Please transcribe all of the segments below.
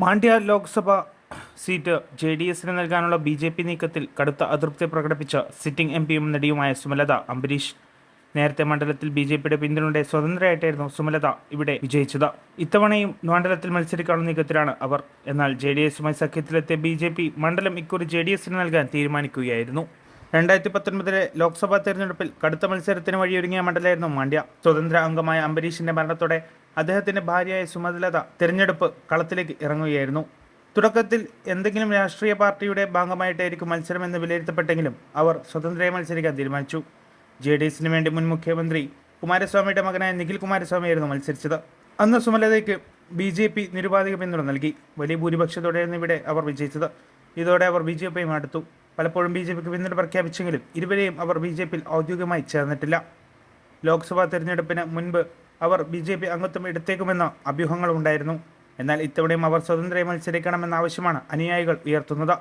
Mandya Lok Sabha seat J D എസിന് നൽകാനുള്ള B J P നീക്കത്തിൽ കടുത്ത അതൃപ്തി പ്രകടിപ്പിച്ച സിറ്റിംഗ് എം പിയും നടിയുമായ സുമലത അംബരീഷ്. നേരത്തെ മണ്ഡലത്തിൽ ബി ജെ പിയുടെ പിന്തുണയുടെ സ്വതന്ത്രയായിട്ടായിരുന്നു സുമലത ഇവിടെ വിജയിച്ചത്. ഇത്തവണയും മണ്ഡലത്തിൽ മത്സരിക്കാനുള്ള നീക്കത്തിലാണ് അവർ. എന്നാൽ ജെ ഡി എസുമായി സഖ്യത്തിലെത്തിയ ബി ജെ പി മണ്ഡലം ഇക്കുറി ജെ ഡി എസിന് നൽകാൻ തീരുമാനിക്കുകയായിരുന്നു. രണ്ടായിരത്തി പത്തൊൻപതിലെ ലോക്സഭാ തെരഞ്ഞെടുപ്പിൽ കടുത്ത മത്സരത്തിന് വഴിയൊരുങ്ങിയ മണ്ഡലമായിരുന്നു മാണ്ഡ്യ. സ്വതന്ത്ര അംഗമായ അംബരീഷിന്റെ മരണത്തോടെ അദ്ദേഹത്തിന്റെ ഭാര്യയായ സുമതിലത തിരഞ്ഞെടുപ്പ് കളത്തിലേക്ക് ഇറങ്ങുകയായിരുന്നു. തുടക്കത്തിൽ എന്തെങ്കിലും രാഷ്ട്രീയ പാർട്ടിയുടെ ഭാഗമായിട്ടായിരിക്കും മത്സരമെന്ന് വിലയിരുത്തപ്പെട്ടെങ്കിലും അവർ സ്വതന്ത്രയെ മത്സരിക്കാൻ തീരുമാനിച്ചു. ജെ ഡി എസിന് വേണ്ടി മുൻ മുഖ്യമന്ത്രി കുമാരസ്വാമിയുടെ മകനായ നിഖിൽ കുമാരസ്വാമിയായിരുന്നു മത്സരിച്ചത്. അന്ന് സുമലതയ്ക്ക് ബി ജെ പി നിരുപാധിക പിന്തുണ നൽകി. വലിയ ഭൂരിപക്ഷത്തോടെയായിരുന്നു ഇവിടെ അവർ വിജയിച്ചത്. ഇതോടെ അവർ ബി ജെ പിയും അടുത്തു. പലപ്പോഴും ബി ജെ പിക്ക് പിന്തുണ പ്രഖ്യാപിച്ചെങ്കിലും ഇരുവരെയും അവർ ബി ജെ പിയിൽ ഔദ്യോഗികമായി ചേർന്നിട്ടില്ല. ലോക്സഭാ തെരഞ്ഞെടുപ്പിന് മുൻപ് അവർ ബി ജെ പി അംഗത്വം എടുത്തേക്കുമെന്ന അഭ്യൂഹങ്ങളുണ്ടായിരുന്നു എന്നാൽ ഇത്തവണയും അവർ സ്വതന്ത്രമായി മത്സരിക്കണമെന്ന ആവശ്യമാണ് അനുയായികൾ ഉയർത്തുന്നത്.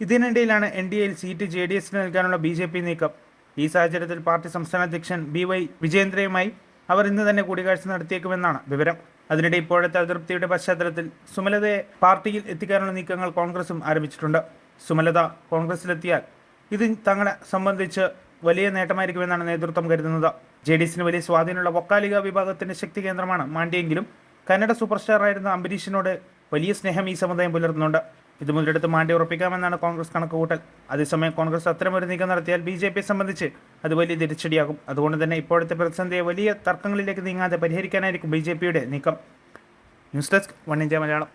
ഇതിനിടയിലാണ് എൻ ഡി എയിൽ സീറ്റ് ജെ ഡി എസിന് നൽകാനുള്ള ബി ജെ പി നീക്കം. ഈ സാഹചര്യത്തിൽ പാർട്ടി സംസ്ഥാന അധ്യക്ഷൻ ബി വൈ വിജയേന്ദ്രയുമായി അവർ ഇന്ന് തന്നെ കൂടിക്കാഴ്ച നടത്തിയേക്കുമെന്നാണ് വിവരം. അതിനിടെ ഇപ്പോഴത്തെ അതൃപ്തിയുടെ പശ്ചാത്തലത്തിൽ സുമലതയെ പാർട്ടിയിൽ എത്തിക്കാനുള്ള നീക്കങ്ങൾ കോൺഗ്രസും ആരംഭിച്ചിട്ടുണ്ട്. സുമലത കോൺഗ്രസിലെത്തിയാൽ ഇത് തങ്ങളെ സംബന്ധിച്ച് വലിയ നേട്ടമായിരിക്കുമെന്നാണ് നേതൃത്വം കരുതുന്നത്. ജെ ഡി എസിന് വലിയ സ്വാധീനമുള്ള വക്കാലിക വിഭാഗത്തിന്റെ ശക്തി കേന്ദ്രമാണ് മാണ്ഡ്യെങ്കിലും കന്നഡ സൂപ്പർ സ്റ്റാറായിരുന്ന അംബരീഷിനോട് വലിയ സ്നേഹം ഈ സമുദായം പുലർത്തുന്നുണ്ട്. ഇത് മുതലെടുത്ത് മാണ്ഡ്യ ഉറപ്പിക്കാമെന്നാണ് കോൺഗ്രസ് കണക്കുകൂട്ടൽ. അതേസമയം കോൺഗ്രസ് അത്തരമൊരു നീക്കം നടത്തിയാൽ ബി ജെ പിയെ സംബന്ധിച്ച് അത് വലിയ തിരിച്ചടിയാകും. അതുകൊണ്ട് തന്നെ ഇപ്പോഴത്തെ പ്രതിസന്ധിയെ വലിയ തർക്കങ്ങളിലേക്ക് നീങ്ങാതെ പരിഹരിക്കാനായിരിക്കും ബി ജെ പിയുടെ നീക്കം. News desk one India Malayalam.